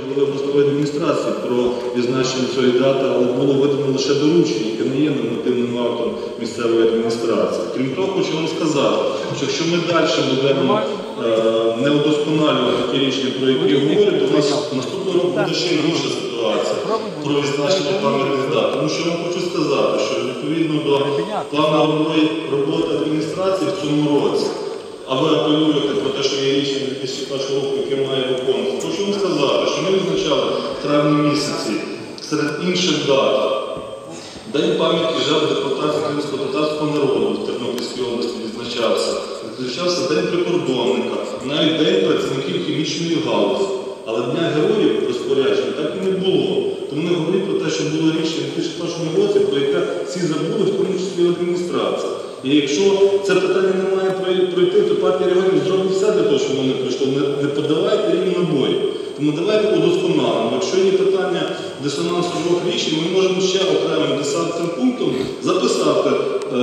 Голови обласної адміністрації про відзначення цієї дати, але було видано лише доручення, яке не є нормативним актом місцевої адміністрації. Крім того, хочу вам сказати, що якщо ми далі будемо е, не удосконалювати ті рішення, про які я говорю, то у нас наступного року буде ще інша ситуація про відзначення пам'ятних дат. Тому що я вам хочу сказати, що відповідно до плану роботи адміністрації в цьому році, а ви апелюєте про те, що є рішення 2001 року, яке має виконувати. Хочу вам сказати, що ми відзначали в травні місяці серед інших дат День пам'яті жертв депортації кримського татарського народу в Тернопільській області відзначався. Відзначався День прикордонника, навіть День працівників хімічної галузі. Але Дня героїв розпорядження так і не було. Тому не говоріть про те, що було рішення в 2001 році, про яке всі забули, в тому числі адміністрація. І якщо це питання не має пройти, то партія регіонів зробить все для того, щоб воно не пройшло. Не, подавайте. Тому давайте удосконалимо. Якщо є питання дисонансу двох рішень, ми можемо ще окремим десятим пунктом записати, е,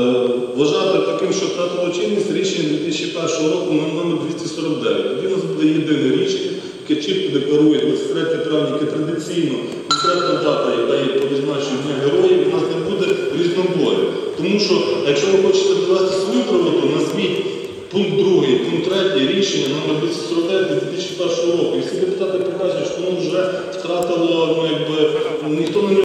вважати таким, що втратило чинність рішення 2001 року на номер 249. Тоді у нас буде єдине рішення, яке чітко декларує 23 травня, яке традиційно конкретна дата, яка є по відзначенню Дня героїв, у нас не буде різнобою. Тому що, якщо ви хочете довести свою правоту, назвіть Пункт другий, пункт третій, рішення номер 249 2001 року. Депутати покажуть, що воно вже втратило, ну якби ніхто на нього